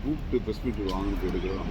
கூப்பிட்டு bus metre வாங்கிட்டு எடுக்கிறோம்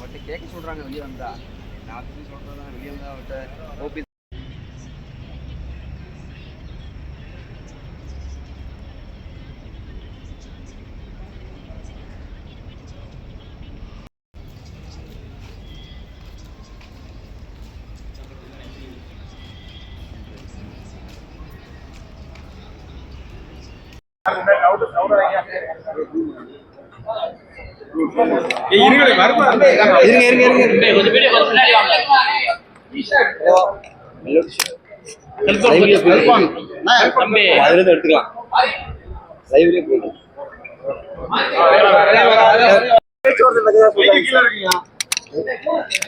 அவர்கிட்ட கேட்க சொல்கிறாங்க வெளியே வந்தா. நான் ஆஃபீஸ் சொல்கிறேன் வெளியே வந்தா அவர்கிட்ட ஓபி இருங்க இருங்க இருங்க. அதுல எடுத்துக்கலாம் லைவ்லயே போயிடும்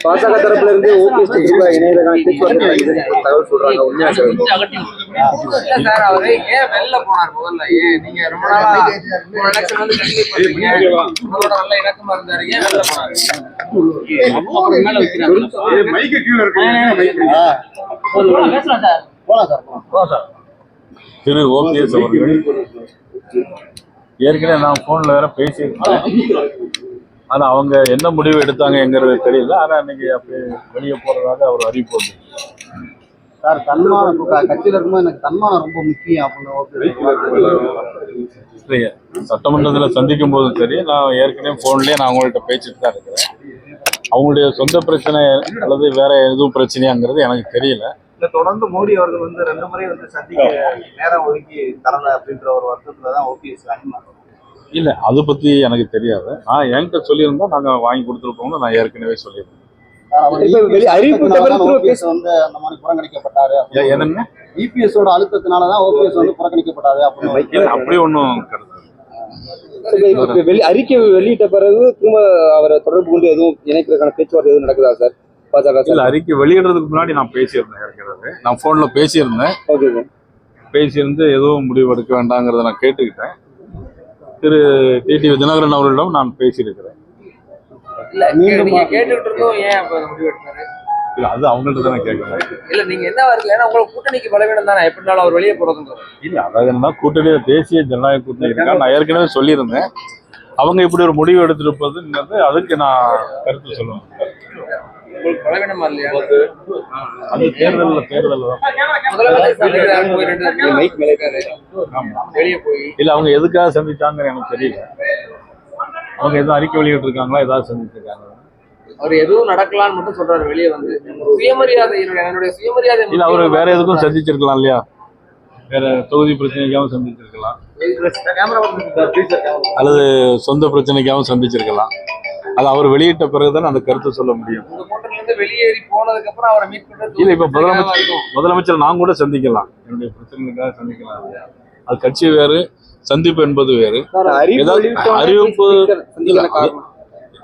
பாசக தரப்புல இருந்து ஓபிஎஸ் பேச்சுவார்த்தை நடக்குதுன்னு தகவல் சொல்றாங்க. உண்மையா சார்? இல்ல சார் அவரு ஏன் வெளில போனார் முதல்ல? ஏன்? நீங்க ரொம்ப நாளா election வந்து கண்டினியூ உங்களோட நல்ல இணக்கமா இருந்தாரு. ஏன் வெளில போனாரு? மைக்கு கீழே இருக்கு திரு ஓபிஎஸ் அவர்கள் ஏற்கனவே நான் ஃபோனில் வேற பேசியிருக்கேன் ஆனால் அவங்க என்ன முடிவு எடுத்தாங்கங்கிறது தெரியல. ஆனால் இன்னைக்கு அப்படி வெளியே போகிறதாக அவர் அறிவிப்பு வந்து சார் தன்மானம் கட்சியில இருக்கும்போது எனக்கு தன்மானம் ரொம்ப முக்கியம் அப்படின்னு சட்டமன்றத்தில் சந்திக்கும் போதும் சரி நான் ஏற்கனவே ஃபோன்லேயே நான் அவங்கள்ட்ட பேசிட்டு தான் இருக்கிறேன். அவங்களுடைய சொந்த பிரச்சனை அல்லது வேற எதுவும் பிரச்சனையாங்கிறது எனக்கு தெரியல. தொடர்ந்து மோடி அவர்கள் வந்து ரெண்டு முறை வந்து சந்திக்க நேரம் ஒதுக்கி தரல அப்படின்ற ஒரு வருத்தத்துல தான் ஓபிஎஸ் அதிகமா இல்லை அதை பற்றி எனக்கு தெரியாது. நான் என்கிட்ட சொல்லியிருந்தா நாங்கள் வாங்கி கொடுத்துருப்போம்னு நான் ஏற்கனவே சொல்லியிருந்தேன். அறிவிப்பு ஓபிஎஸ் வந்து அந்த மாதிரி புறக்கணிக்கப்பட்டாரு ஏ- என்னங்க? இபிஎஸ் ஓட அழுத்தத்தினால தான் ஓபிஎஸ் வந்து புறக்கணிக்கப்பட்டாரு அப்படின்னு அப்படி ஒன்றும் கருத்து அறிக்கை வெளியிட்ட பிறகு திரும்ப அவரை தொடர்பு கொண்டு எதுவும் இணைக்கிறதுக்கான பேச்சுவார்த்தை எதுவும் நடக்குதா சார் பாஜக இல்ல அறிக்கை வெளியிடுறதுக்கு முன்னாடி நான் பேசியிருந்தேன் இருக்கிறது நான் ஃபோன்ல பேசியிருந்தேன். ஓகே சார் பேசியிருந்து எதுவும் முடிவு எடுக்க வேண்டாங்கிறத நான் கேட்டுக்கிட்டேன். திரு டிடி தினகரன் அவர்களிடம் நான் பேசியிருக்கிறேன். இல்ல அது அவங்கள்ட்ட தானே கேட்கணும். இல்ல நீங்க என்ன வரல ஏன்னா உங்களுக்கு கூட்டணிக்கு பலவீனம் தானே எப்படினாலும் அவர் வெளியே போறதுங்கிறது இல்ல அதாவது என்னன்னா கூட்டணியில தேசிய ஜனநாயக கூட்டணி இருக்கா? நான் ஏற்கனவே சொல்லியிருந்தேன். அவங்க இப்படி ஒரு முடிவு எடுத்திருப்பதுங்கிறது அதுக்கு நான் கருத்து சொல்லுவேன். அது தேர்தலில் போய். இல்ல அவங்க எதுக்காக சந்திச்சாங்கன்னு எனக்கு தெரியல. அவங்க எதுவும் அறிக்கை வெளியிட்டிருக்காங்களா? ஏதாவது சந்திச்சிருக்காங்க அவர் எதுவும் நடக்கலாம்னு மட்டும் சொல்றாரு வெளியே வந்து. சுயமரியாதை என்னுடைய என்னுடைய சுயமரியாதை இல்ல அவரு வேற எதுக்கும் சந்திச்சிருக்கலாம் இல்லையா? வேற தொகுதி பிரச்சனைக்காகவும் சந்திச்சிருக்கலாம். அல்லது சொந்த பிரச்சனைக்காகவும் சந்திச்சிருக்கலாம். அது அவர் வெளியிட்ட பிறகுதான் அந்த கருத்தை சொல்ல முடியும். வெளியேறி போனதுக்கு அப்புறம் அவரை மீட் பண்றது இல்ல இப்ப முதலமைச்சர் முதலமைச்சர் நான் கூட சந்திக்கலாம். என்னுடைய பிரச்சனைகளுக்காக சந்திக்கலாம் அது கட்சி வேறு சந்திப்பு என்பது வேறு. ஏதாவது அறிவிப்பு இல்ல, அது-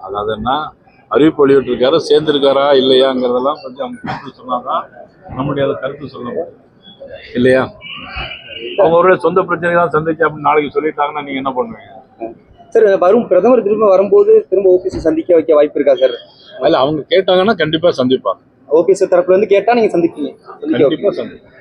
அதாவது என்ன? அறிவிப்பு வெளியிட்டிருக்காரு சேர்ந்திருக்காரா இல்லையாங்கிறதெல்லாம் கொஞ்சம் அவங்க கருத்து சொன்னாதான் நம்முடைய அதை கருத்து சொல்ல முடியும். இல்லையா? அவங்க அவருடைய சொந்த பிரச்சனை தான் சந்திச்சு அப்படின்னு நாளைக்கு சொல்லிட்டாங்கன்னா நீங்க என்ன பண்ணுவீங்க? சார் வரும் பிரதமர் திரும்ப வரும்போது திரும்ப ஓபிஎஸ் சந்திக்க வைக்க வாய்ப்பு இருக்கா சார்? இல்ல அவங்க கேட்டாங்கன்னா கண்டிப்பா சந்திப்பாங்க. ஓபிஎஸ் தரப்புல இருந்து கேட்டா நீங்க சந்திப்பீங்க. கண்டிப்பா சந்திப்பாங்க